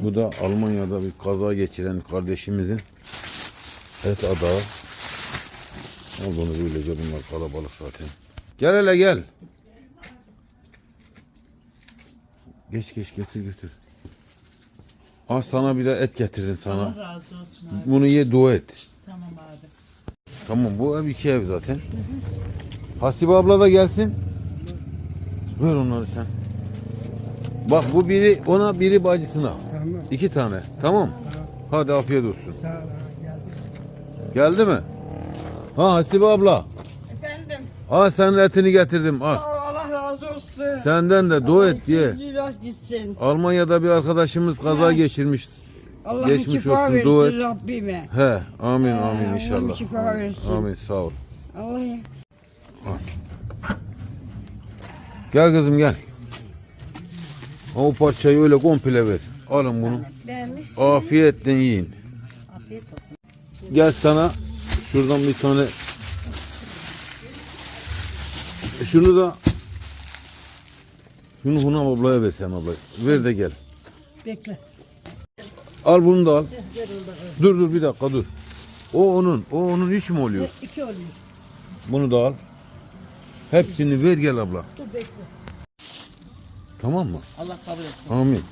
Bu da Almanya'da bir kaza geçiren kardeşimizin et adağı. Olduğunu böylece bunlar kalabalık zaten. Gel hele gel. Geç geç getir götür. Al sana bir de et getirdim sana. Allah razı olsun abi. Bunu ye dua et. Tamam abi. Tamam bu ev iki ev zaten. Hasibe abla da gelsin. Ver onları sen. Bak bu biri ona biri bacısına. Tamam. İki tane. Tamam. Hadi afiyet olsun. Sağ ol. Geldi. Mi? Ha Hasibe abla. Efendim, Ha senin etini getirdim. Al. Allah razı olsun. Senden de dua et diye. Gitsin. Almanya'da bir arkadaşımız kaza geçirmiş. Allah Geçmiş şifa olsun, versin dua et. Rabbime. He, amin Ha, amin Allah inşallah. şifa Amin, versin. amin sağ ol. Allah Gel kızım gel. Ha, O parçayı öyle komple ver. Alın bunu. Afiyetle yiyin. Afiyet olsun. Gel sana şuradan bir tane E, şunu da şunu Hunam ablaya ver sen abla. Ver de gel. Bekle. Al bunu da al. Dur dur bir dakika dur. O onun. O onun iş mi oluyor? İki oluyor. Bunu da al. Hepsini ver gel abla. Dur bekle. Tamam mı? Allah kabul etsin. Amin.